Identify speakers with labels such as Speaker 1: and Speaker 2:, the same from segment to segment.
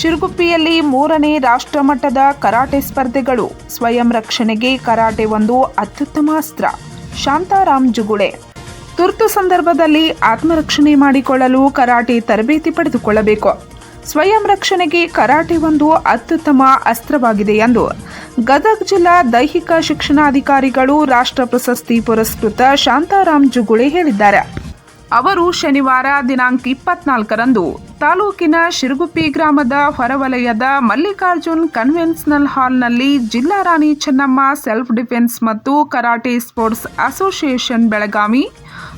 Speaker 1: ಶಿರಗುಪ್ಪಿಯಲ್ಲಿ ಮೂರನೇ ರಾಷ್ಟ್ರಮಟ್ಟದ ಕರಾಟೆ ಸ್ಪರ್ಧೆಗಳು. ಸ್ವಯಂ ರಕ್ಷಣೆಗೆ ಕರಾಟೆ ಒಂದು ಅತ್ಯುತ್ತಮ ಅಸ್ತ್ರ. ಶಾಂತಾರಾಮ್ ಜುಗುಳೆ. ತುರ್ತು ಸಂದರ್ಭದಲ್ಲಿ ಆತ್ಮರಕ್ಷಣೆ ಮಾಡಿಕೊಳ್ಳಲು ಕರಾಟೆ ತರಬೇತಿ ಪಡೆದುಕೊಳ್ಳಬೇಕು. ಸ್ವಯಂ ರಕ್ಷಣೆಗೆ ಕರಾಟೆ ಒಂದು ಅತ್ಯುತ್ತಮ ಅಸ್ತ್ರವಾಗಿದೆ ಎಂದು ಗದಗ ಜಿಲ್ಲಾ ದೈಹಿಕ ಶಿಕ್ಷಣಾಧಿಕಾರಿಗಳು ರಾಷ್ಟ್ರ ಪ್ರಶಸ್ತಿ ಪುರಸ್ಕೃತ ಶಾಂತಾರಾಮ್ ಜುಗುಳೆ ಹೇಳಿದ್ದಾರೆ. ಅವರು ಶನಿವಾರ ದಿನಾಂಕ ಇಪ್ಪತ್ನಾಲ್ಕರಂದು ತಾಲೂಕಿನ ಶಿರುಗುಪ್ಪಿ ಗ್ರಾಮದ ಹೊರವಲಯದ ಮಲ್ಲಿಕಾರ್ಜುನ್ ಕನ್ವೆನ್ಷನಲ್ ಹಾಲ್ನಲ್ಲಿ ಜಿಲ್ಲಾ ರಾಣಿ ಚೆನ್ನಮ್ಮ ಸೆಲ್ಫ್ ಡಿಫೆನ್ಸ್ ಮತ್ತು ಕರಾಟೆ ಸ್ಪೋರ್ಟ್ಸ್ ಅಸೋಸಿಯೇಷನ್ ಬೆಳಗಾವಿ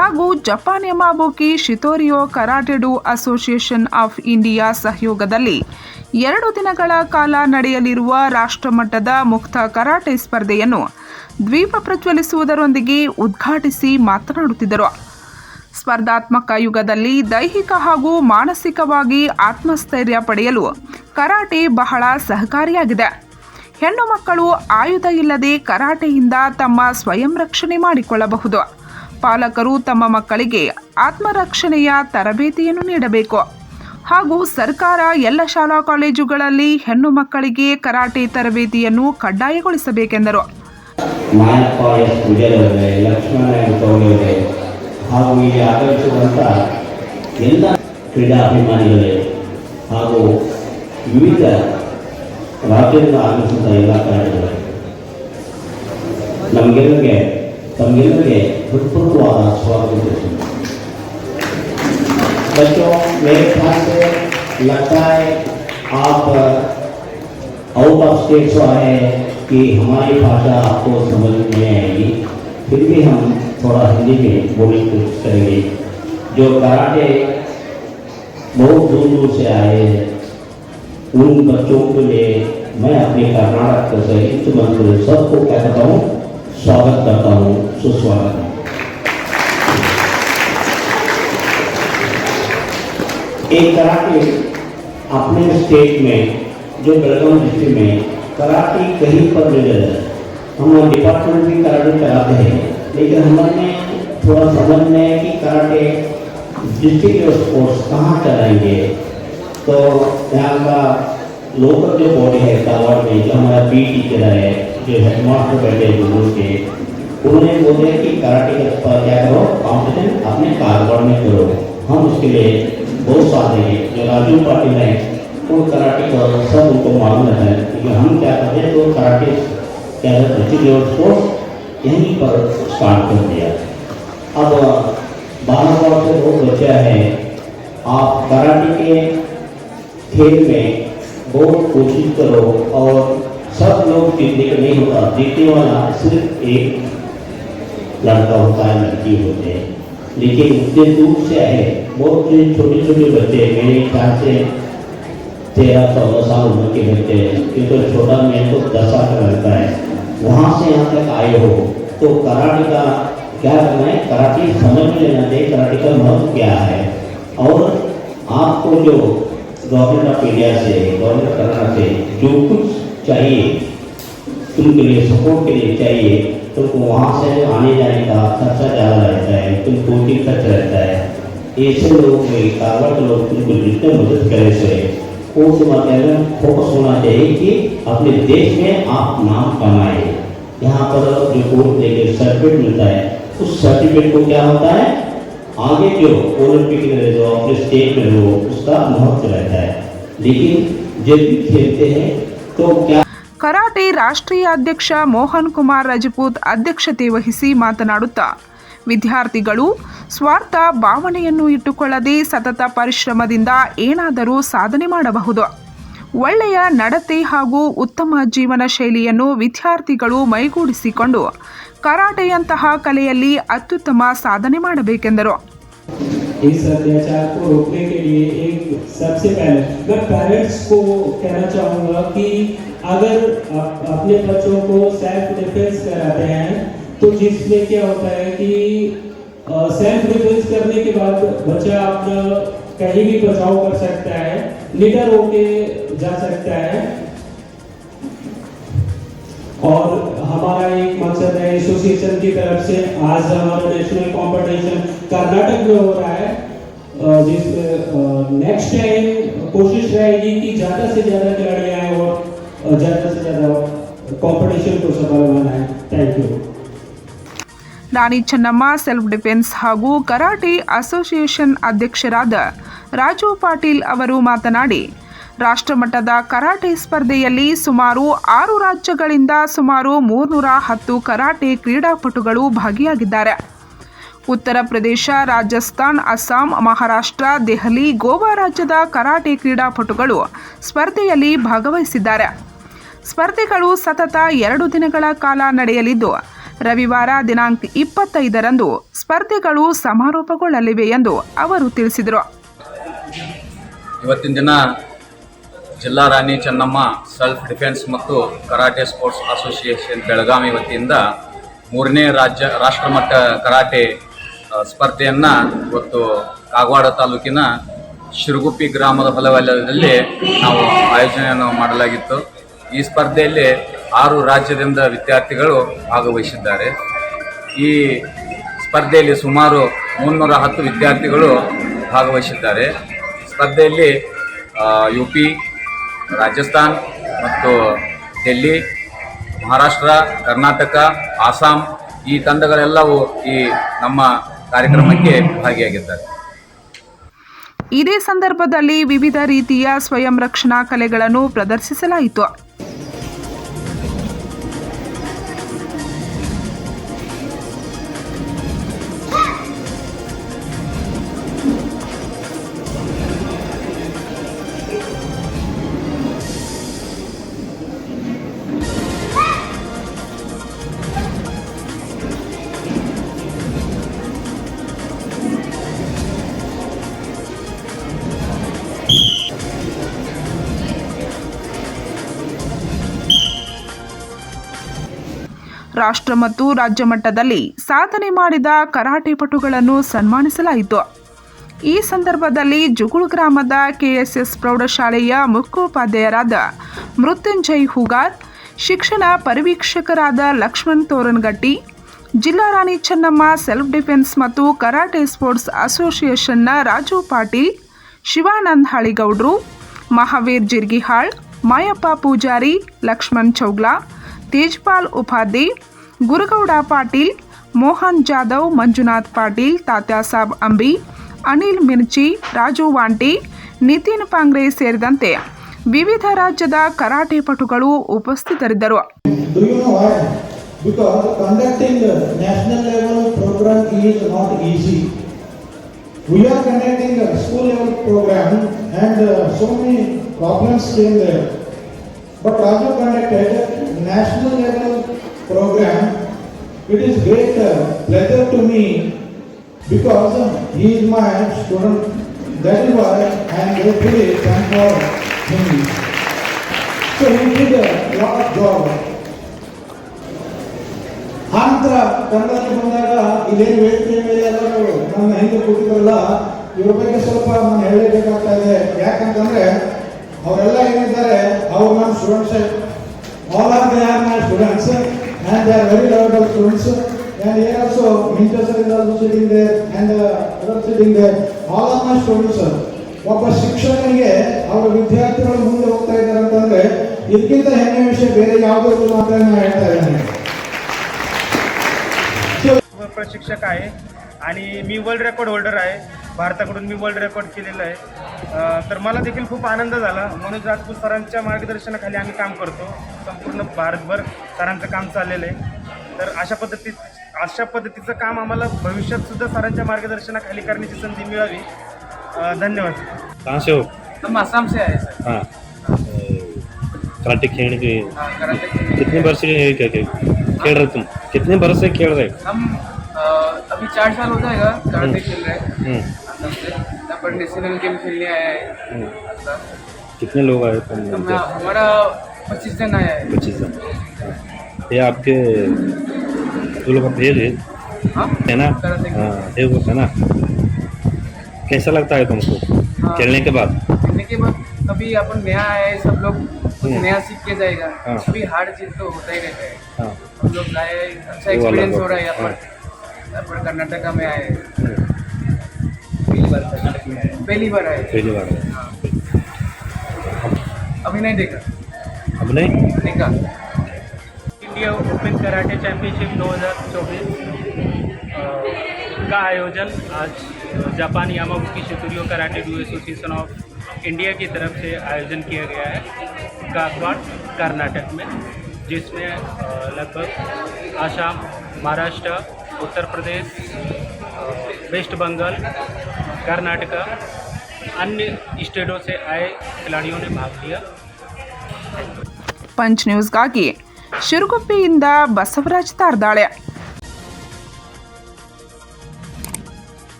Speaker 1: ಹಾಗೂ Japan Yamabuki Shitoryu karatedo association of India ಸಹಯೋಗದಲ್ಲಿ ಎರಡು ದಿನಗಳ ಕಾಲ ನಡೆಯಲಿರುವ ರಾಷ್ಟ್ರಮಟ್ಟದ ಮುಕ್ತ ಕರಾಟೆ ಸ್ಪರ್ಧೆಯನ್ನು ದ್ವೀಪ ಪ್ರಜ್ವಲಿಸುವುದರೊಂದಿಗೆ ಉದ್ಘಾಟಿಸಿ ಮಾತನಾಡುತ್ತಿದ್ದರು. ಸ್ಪರ್ಧಾತ್ಮಕ ಯುಗದಲ್ಲಿ ದೈಹಿಕ ಹಾಗೂ ಮಾನಸಿಕವಾಗಿ ಆತ್ಮಸ್ಥೈರ್ಯ ಪಡೆಯಲು ಕರಾಟೆ ಬಹಳ ಸಹಕಾರಿಯಾಗಿದೆ. ಹೆಣ್ಣು ಮಕ್ಕಳು ಆಯುಧ ಇಲ್ಲದೆ ಕರಾಟೆಯಿಂದ ತಮ್ಮ ಸ್ವಯಂ ರಕ್ಷಣೆ ಮಾಡಿಕೊಳ್ಳಬಹುದು. ಪಾಲಕರು ತಮ್ಮ ಮಕ್ಕಳಿಗೆ ಆತ್ಮರಕ್ಷಣೆಯ ತರಬೇತಿಯನ್ನು ನೀಡಬೇಕು. ಹಾಗೂ ಸರ್ಕಾರ ಎಲ್ಲ ಶಾಲಾ ಕಾಲೇಜುಗಳಲ್ಲಿ ಹೆಣ್ಣು ಮಕ್ಕಳಿಗೆ ಕರಾಟೆ ತರಬೇತಿಯನ್ನು ಕಡ್ಡಾಯಗೊಳಿಸಬೇಕೆಂದರು.
Speaker 2: ಮಾಯಪ್ಪ ಎಸ್ ಪೂಜಾರಿ ಅವರೇ ಲಕ್ಷ್ಮಣ ಎಂ ಕೌಲಿ ಅವರೇ ಹಾಗೂ ಇಲ್ಲಿ ಆಗಮಿಸಿದಂಥ ಎಲ್ಲ ಕ್ರೀಡಾ ಅಭಿಮಾನಿಗಳೇ ಹಾಗೂ ವಿವಿಧ ರಾಜ್ಯದಿಂದ ಆಗಮಿಸಿದ ಎಲ್ಲ ಕಾರ್ಯಗಳೇ ನಮಗೆಲ್ಲರಿಗೆ ತಮಗೆಲ್ಲರಿಗೆ ಹೃತ್ಪೂರ್ವವಾದ ಸ್ವಾಗತ ತಿಳಿಸುತ್ತೇನೆ बच्चों मेरे ख्याल से लगता है आप आउट ऑफ स्टेट से आए हैं कि हमारी भाषा आपको समझ में आएगी फिर भी हम थोड़ा हिंदी में बोलने की कोशिश करेंगे। जो कराटे बहुत दूर दूर से आए हैं, उन बच्चों के लिए मैं अपने कर्नाटक से इस मंत्र सबको क्या करता हूँ, स्वागत करता हूँ, सुस्वागत एक कराटे अपने स्टेट में, जो बेलगाम डिस्ट्रिक्ट में, कराटे कहीं पर नहीं रहा हम डिपार्टमेंट भी कराटे कराते हैं। लेकिन हमने थोड़ा समझ में है कि कराटे डिस्ट्रिक्ट स्पोर्ट्स कहाँ कराएँगे? तो यहाँ का लोकल जो बॉडी है कावड़ में, जो हमारा पी टीचर है, जो हेडमास्टर बैठे गुरु के, उन्होंने बोले कि कराटे का क्या करो? कॉम्पिटिशन अपने कारवाड़ में करो। हम उसके लिए बहुत साथ जो राजू पाटिल हैं, वो कराटे को सब उनको मालूम है। क्योंकि हम क्या करते हैं तो कराटे क्या है डिस्ट्रिक्ट स्पोर्ट्स यहीं पर स्टार्ट कर दिया। अब बारह वर्ष से बहुत बच्चा है। आप कराटे के खेल में बहुत कोशिश करो और सब लोग जीतने का नहीं होता। जीतने वाला सिर्फ़ एक लड़का होता है, लड़की होते हैं। लेकिन उतने दूर से आए बहुत से छोटे छोटे बच्चे, मेरे ख्याल से तेरह, चौदह साल उम्र के बच्चे ये तो छोटा मेरे को दस साल का लड़का है। वहाँ से यहाँ तक आए हो तो कराटे का क्या करना है? कराटे समझ में लेना चाहिए, कराटे का महत्व क्या है? और आपको जो गवर्नमेंट ऑफ़ इंडिया से गवर्नमेंट करना से जो कुछ चाहिए तुमके लिए सपोर्ट के लिए चाहिए तुमको वहाँ से आने जाने का खर्चा ज़्यादा रहता है तुम कोचिंग खर्च रहता है। ऐसे लोग कारोबार के लोग तुमको जितने मदद करे से वो तुम्हारे फोकस होना चाहिए कि अपने देश में आप नाम कमाए। यहाँ पर जो कोर्ट देके सर्टिफिकेट मिलता है उस सर्टिफिकेट को क्या होता है आगे जो ओलंपिक में जो अपने स्टेट में हो उसका महत्व रहता है लेकिन जब भी खेलते हैं तो क्या
Speaker 1: ಕರಾಟೆ ರಾಷ್ಟ್ರೀಯ ಅಧ್ಯಕ್ಷ ಮೋಹನ್ ಕುಮಾರ್ ರಜಪೂತ್ ಅಧ್ಯಕ್ಷತೆ ವಹಿಸಿ ಮಾತನಾಡುತ್ತಾ ವಿದ್ಯಾರ್ಥಿಗಳು ಸ್ವಾರ್ಥ ಭಾವನೆಯನ್ನು ಇಟ್ಟುಕೊಳ್ಳದೆ ಸತತ ಪರಿಶ್ರಮದಿಂದ ಏನಾದರೂ ಸಾಧನೆ ಮಾಡಬಹುದು ಒಳ್ಳೆಯ ನಡತೆ ಹಾಗೂ ಉತ್ತಮ ಜೀವನ ಶೈಲಿಯನ್ನು ವಿದ್ಯಾರ್ಥಿಗಳು ಮೈಗೂಡಿಸಿಕೊಂಡು ಕರಾಟೆಯಂತಹ ಕಲೆಯಲ್ಲಿ ಅತ್ಯುತ್ತಮ ಸಾಧನೆ ಮಾಡಬೇಕೆಂದರು
Speaker 3: इस अत्याचार को रोकने के लिए एक सबसे पहले मैं पेरेंट्स को कहना चाहूँगा कि अगर आप अपने बच्चों को सेल्फ डिफेंस कराते हैं तो जिसमें क्या होता है कि सेल्फ डिफेंस करने के बाद बच्चा अपना कहीं भी बचाव कर सकता है निडर होके जा सकता है और हमारा एक मकसद है एसोसिएशन की तरफ से आज हमारा नेशनल कंपटीशन कर्नाटक में हो रहा है अ, जिस नेक्स्ट टाइम कोशिश रहेगी कि ज़्यादा से ज़्यादा खिलाड़ी आए और अ, ज़्यादा से ज़्यादा कंपटीशन को सफल बनाए thank you
Speaker 1: Rani Chennamma self defence ಹಾಗೂ ಕರಾಟೆ ಅಸೋಸಿಯೇಷನ್ ಅಧ್ಯಕ್ಷರಾದ ರಾಜು ಪಾಟೀಲ್ ಅವರು ಮಾತನಾಡಿ ರಾಷ್ಟ್ರಮಟ್ಟದ ಕರಾಟೆ ಸ್ಪರ್ಧೆಯಲ್ಲಿ ಸುಮಾರು ಆರು ರಾಜ್ಯಗಳಿಂದ ಸುಮಾರು ಮೂರ್ನೂರ ಹತ್ತು ಕರಾಟೆ ಕ್ರೀಡಾಪಟುಗಳು ಭಾಗಿಯಾಗಿದ್ದಾರೆ. ಉತ್ತರ ಪ್ರದೇಶ, ರಾಜಸ್ಥಾನ್, ಅಸ್ಸಾಂ, ಮಹಾರಾಷ್ಟ್ರ, ದೆಹಲಿ, ಗೋವಾ ರಾಜ್ಯದ ಕರಾಟೆ ಕ್ರೀಡಾಪಟುಗಳು ಸ್ಪರ್ಧೆಯಲ್ಲಿ ಭಾಗವಹಿಸಿದ್ದಾರೆ. ಸ್ಪರ್ಧೆಗಳು ಸತತ ಎರಡು ದಿನಗಳ ಕಾಲ ನಡೆಯಲಿದ್ದು, ರವಿವಾರ ದಿನಾಂಕ ಇಪ್ಪತ್ತೈದರಂದು ಸ್ಪರ್ಧೆಗಳು ಸಮಾರೋಪಗೊಳ್ಳಲಿವೆ ಎಂದು ಅವರು ತಿಳಿಸಿದರು.
Speaker 4: ಇವತ್ತಿನ ದಿನ ಜಿಲ್ಲಾ ರಾಣಿ ಚೆನ್ನಮ್ಮ ಸೆಲ್ಫ್ ಡಿಫೆನ್ಸ್ ಮತ್ತು ಕರಾಟೆ ಸ್ಪೋರ್ಟ್ಸ್ ಅಸೋಸಿಯೇಷನ್ ಬೆಳಗಾವಿ ವತಿಯಿಂದ ಮೂರನೇ ರಾಜ್ಯ ರಾಷ್ಟ್ರಮಟ್ಟ ಕರಾಟೆ ಸ್ಪರ್ಧೆಯನ್ನು ಇವತ್ತು ಕಾಗವಾಡ ತಾಲೂಕಿನ ಶಿರುಗುಪ್ಪಿ ಗ್ರಾಮದ ಫಲವಲಯದಲ್ಲಿ ನಾವು ಆಯೋಜನೆಯನ್ನು ಮಾಡಲಾಗಿತ್ತು. ಈ ಸ್ಪರ್ಧೆಯಲ್ಲಿ ಆರು ರಾಜ್ಯದಿಂದ ವಿದ್ಯಾರ್ಥಿಗಳು ಭಾಗವಹಿಸಿದ್ದಾರೆ. ಈ ಸ್ಪರ್ಧೆಯಲ್ಲಿ ಸುಮಾರು ಮುನ್ನೂರ ಹತ್ತು ವಿದ್ಯಾರ್ಥಿಗಳು ಭಾಗವಹಿಸಿದ್ದಾರೆ. ಸ್ಪರ್ಧೆಯಲ್ಲಿ ಯು ಪಿ ರಾಜಸ್ಥಾನ್ ಮತ್ತು ಡೆಲ್ಲಿ ಮಹಾರಾಷ್ಟ್ರ, ಕರ್ನಾಟಕ, ಆಸಾಂ ಈ ತಂಡಗಳೆಲ್ಲವೂ ಈ ನಮ್ಮ ಕಾರ್ಯಕ್ರಮಕ್ಕೆ ಭಾಗಿಯಾಗಿದ್ದಾರೆ.
Speaker 1: ಇದೇ ಸಂದರ್ಭದಲ್ಲಿ ವಿವಿಧ ರೀತಿಯ ಸ್ವಯಂ ರಕ್ಷಣಾ ಕಲೆಗಳನ್ನು ಪ್ರದರ್ಶಿಸಲಾಯಿತು. ರಾಷ್ಟ್ರ ಮತ್ತು ರಾಜ್ಯ ಮಟ್ಟದಲ್ಲಿ ಸಾಧನೆ ಮಾಡಿದ ಕರಾಟೆ ಪಟುಗಳನ್ನು ಸನ್ಮಾನಿಸಲಾಯಿತು. ಈ ಸಂದರ್ಭದಲ್ಲಿ ಜುಗುಳು ಗ್ರಾಮದ ಕೆಎಸ್ಎಸ್ ಪ್ರೌಢಶಾಲೆಯ ಮುಖ್ಯೋಪಾಧ್ಯಾಯರಾದ ಮೃತ್ಯುಂಜಯ್ ಹುಗಾರ್, ಶಿಕ್ಷಣ ಪರಿವೀಕ್ಷಕರಾದ ಲಕ್ಷ್ಮಣ್ ತೋರನ್ಗಟ್ಟಿ, ಜಿಲ್ಲಾ ರಾಣಿ ಚೆನ್ನಮ್ಮ ಸೆಲ್ಫ್ ಡಿಫೆನ್ಸ್ ಮತ್ತು ಕರಾಟೆ ಸ್ಪೋರ್ಟ್ಸ್ ಅಸೋಸಿಯೇಷನ್ನ ರಾಜು ಪಾಟೀಲ್, ಶಿವಾನಂದ್ ಹಳಿಗೌಡ್ರು, ಮಹಾವೀರ್ ಜಿರ್ಗಿಹಾಳ್, ಮಾಯಪ್ಪ ಪೂಜಾರಿ, ಲಕ್ಷ್ಮಣ್ ಚೌಗ್ಲಾ ತೇಜ್ಪಾಲ್ ಉಪಾಧ್ಯ ಗುರುಗೌಡ ಪಾಟೀಲ್ ಮೋಹನ್ ಜಾಧವ್ ಮಂಜುನಾಥ್ ಪಾಟೀಲ್ ತಾತ್ಯಾಸಾಬ್ ಅಂಬಿ ಅನಿಲ್ ಮಿರ್ಚಿ ರಾಜು ವಾಂಟಿ ನಿತಿನ್ ಪಾಂಗ್ರೆ ಸೇರಿದಂತೆ ವಿವಿಧ ರಾಜ್ಯದ ಕರಾಟೆ ಪಟುಗಳು ಉಪಸ್ಥಿತರಿದ್ದರು
Speaker 5: Do you know why? Because conducting the national level program is not easy. We are conducting a school level program and uh, so many problems came there. But Raju conducted national level program. It is great uh, pleasure to me because he is my student. That is why I am gratefully thankful for him. So he did a lot of job. ಆನಂತರ ಕನ್ನಡಕ್ಕೆ ಬಂದಾಗ ಇದೇನು ಮೇಲೆ ಎಲ್ಲರೂ ನನ್ನ ಹಿಂದೆ ಕೂತಿದ್ರಲ್ಲ ಇವ್ರ ಬಗ್ಗೆ ಸ್ವಲ್ಪ ನಾನು ಹೇಳಲೇಬೇಕಾಗ್ತಾ ಇದೆ ಯಾಕಂತಂದ್ರೆ ಅವರೆಲ್ಲ ಏನಿದ್ದಾರೆ ಅವ್ರು ನಮ್ಮ students all are they are my students and they are very level students and are also mentors is also sitting there and other sitting there all are my students ಒಬ್ಬ ಶಿಕ್ಷಕನಿಗೆ ಅವರ ವಿದ್ಯಾರ್ಥಿಗಳು ಮುಂದೆ ಹೋಗ್ತಾ ಇದ್ದಾರೆ ಅಂತಂದ್ರೆ ಇದಕ್ಕಿಂತ ಹೆಮ್ಮೆ ವಿಷಯ ಬೇರೆ ಯಾವುದೋ ಇಲ್ಲ ಅಂತ ನಾನು ಹೇಳ್ತಾ ಇದ್ದೇನೆ
Speaker 6: प्रशिक्षक आहे आणि मी वर्ल्ड रेकॉर्ड होल्डर आहे भारताकडून मी वर्ल्ड रेकॉर्ड केलेलं आहे अं, तर मला देखील खूप आनंद झाला. मनोज राजपूत सरांच्या मार्गदर्शनाखाली आम्ही काम करतो. संपूर्ण भारतभर सरांचं काम चाललेलं आहे. तर अशा पद्धती अशा पद्धतीचं काम आम्हाला भविष्यातसुद्धा सरांच्या मार्गदर्शनाखाली करण्याची संधी मिळावी. धन्यवाद.
Speaker 7: कहाँ हो?
Speaker 4: सर.
Speaker 7: कराटे
Speaker 4: खेळणे
Speaker 7: किती वर्ष खेळ रे के लिए। कितने बरस से
Speaker 4: क्या- तुम चार साल हो जाएगा कराटे खेल रहे. हैं पर नेशनल गेम खेलने आया है।
Speaker 7: हम्म। कितने लोग आए तुम
Speaker 4: तो हमारा पच्चीस जन आया है।
Speaker 7: पच्चीस जन। ये आपके जो लोग भेज है?
Speaker 4: हाँ।
Speaker 7: है ना? हाँ वो है ना? कैसा लगता है तुमको?
Speaker 4: हाँ।
Speaker 7: खेलने के बाद?
Speaker 4: खेलने के बाद अभी अपन नया है सब लोग कुछ
Speaker 7: हम्म।
Speaker 4: नया सीख के जाएगा।
Speaker 7: हाँ।
Speaker 4: अभी हार्ड चीज़ तो होता ही रहता है।
Speaker 7: हाँ।
Speaker 4: हम लोग आए अच्छा एक्सपीरियंस हो रहा है यहाँ पर। कर्नाटका में आए। हैं
Speaker 7: हम्म,
Speaker 8: बार कर्नाटक में आया पहली बार आया
Speaker 7: पहली बार है।
Speaker 8: अभी नहीं देखा?
Speaker 7: अब नहीं?
Speaker 8: देखा।
Speaker 3: इंडिया ओपन कराटे चैंपियनशिप 2024 अ, का आयोजन आज Japan Yamabuki Shitoryu karate do association of India की तरफ़ से आयोजन किया गया है गायकवाड़ कर्नाटक में जिसमें लगभग आसाम महाराष्ट्र उत्तर प्रदेश वेस्ट बंगाल कर्नाटका अन्य स्टेटों से आए खिलाड़ियों ने भाग लिया
Speaker 1: ಪಂಚ್ ನ್ಯೂಸ್ಗಾಗಿ ಶಿರುಗುಪ್ಪಿಯಿಂದ ಬಸವರಾಜ್ ತಾರ್ದಾಳೆ